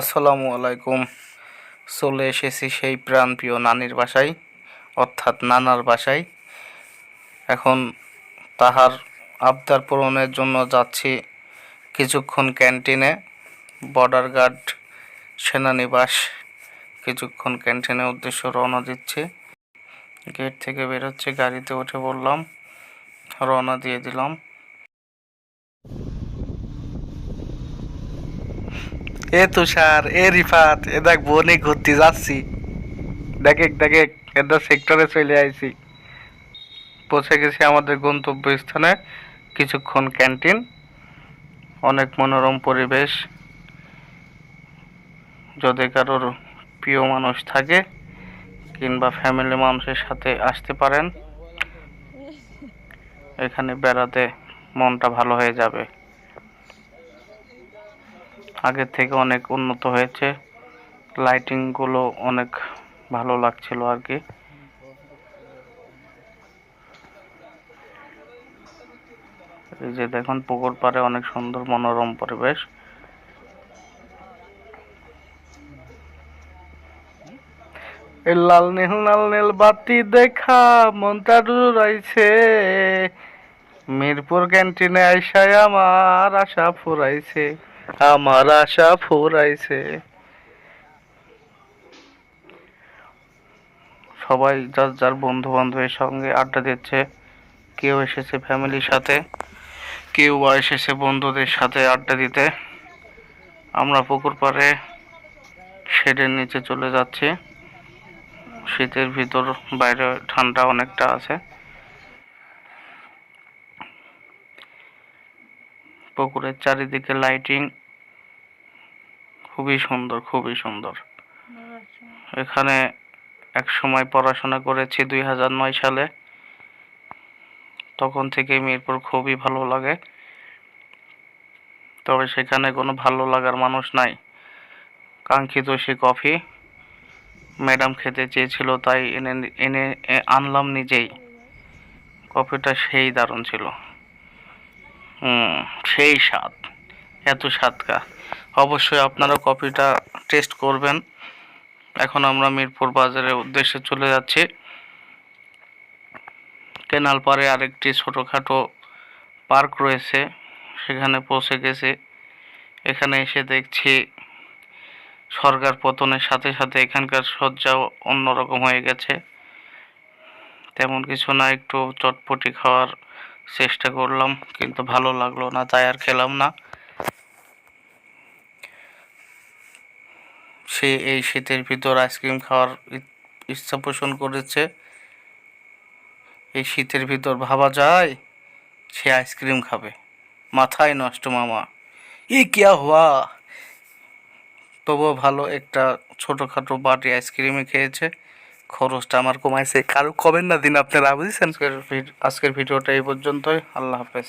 আসসালামু আলাইকুম। চলে এসেছি সেই প্রাণপ্রিয় নানির বাসায়, অর্থাৎ নানার বাসায়। এখন তাহার আবদার পূরণের জন্য যাচ্ছি কিছুক্ষণ ক্যান্টিনে। বর্ডার গার্ড সেনানিবাস কিছুক্ষণ ক্যান্টিনের উদ্দেশ্য রওনা দিচ্ছি। গেট থেকে বেরোচ্ছে, গাড়িতে উঠে বললাম রওনা দিয়ে দিলাম। এ তুষার, এ রিফাত, এ দেখ বনে ঘুরতে যাচ্ছি। দেখে দেখে এটা সেক্টরে চলে আইছি। পৌঁছে গেছি আমাদের গন্তব্য স্থানে কিছুক্ষণ ক্যান্টিন অনেক মনোরম পরিবেশ। যদি কারোর প্রিয় মানুষ থাকে, কিংবা ফ্যামিলি মানুষের সাথে আসতে পারেন, এখানে বেড়াতে মনটা ভালো হয়ে যাবে। আগের থেকে অনেক উন্নত হয়েছে। লাইটিংগুলো অনেক ভালো লাগছিল আর কি। এই যে দেখুন, পুকুর পাড়ে অনেক সুন্দর মনোরম পরিবেশ। লাল নীল লাল নীল বাতি দেখা মনটা মিরপুর ক্যান্টিনে আইসায় আমার আশা ফুরাইছে। আমার আশা ফুরাইছে। সবাই যার যার বন্ধু বান্ধবের সঙ্গে আড্ডা দিচ্ছে, কেউ এসেছে ফ্যামিলির সাথে, কেউ বা এসেছে বন্ধুদের সাথে আড্ডা দিতে। আমরা পুকুর পাড়ে শেডের নিচে চলে যাচ্ছি। শীতের ভিতর বাইরে ঠান্ডা অনেকটা আছে। পুকুরের চারিদিকে লাইটিং খুবই সুন্দর খুবই সুন্দর। এখানে এক সময় পড়াশোনা করেছি দুই হাজার নয় সালে। তখন থেকে মিরপুর খুবই ভালো লাগে। তবে সেখানে কোনো ভালো লাগার মানুষ নাই। কাঙ্ক্ষিত সে কফি ম্যাডাম খেতে চেয়েছিল, তাই এনে এনে আনলাম নিজেই। কফিটা সেই দারুণ ছিল। সেই স্বাদ। এত স্বাদকা অবশ্যই আপনারা কফিটা টেস্ট করবেন। এখন আমরা মিরপুর বাজারের উদ্দেশ্যে চলে যাচ্ছি। কেনাল পাড়ে আরেকটি ছোটোখাটো পার্ক রয়েছে। সেখানে পৌঁছে গেছে। এখানে এসে দেখছি সরকার পতনের সাথে সাথে এখানকার সজ্জাও অন্যরকম হয়ে গেছে। তেমন কিছু না, একটু চটপটি খাওয়ার চেষ্টা করলাম, কিন্তু ভালো লাগল না, তাই আর খেলাম না। সে এই শীতের ভিতর আইসক্রিম খাওয়ার ইচ্ছা পোষণ করেছে। এই শীতের ভিতর ভাবা যায়, সে আইসক্রিম খাবে। মাথায় নষ্ট মামা। ই কিয়া হওয়া তবুও ভালো একটা ছোটোখাটো বাটি আইসক্রিমে খেয়েছে। খরচটা আমার কমাইছে। কারও কবেন না দিন আপনারা, বুঝেছেন? আজকের আজকের ভিডিওটা এই পর্যন্তই। আল্লাহ হাফেজ।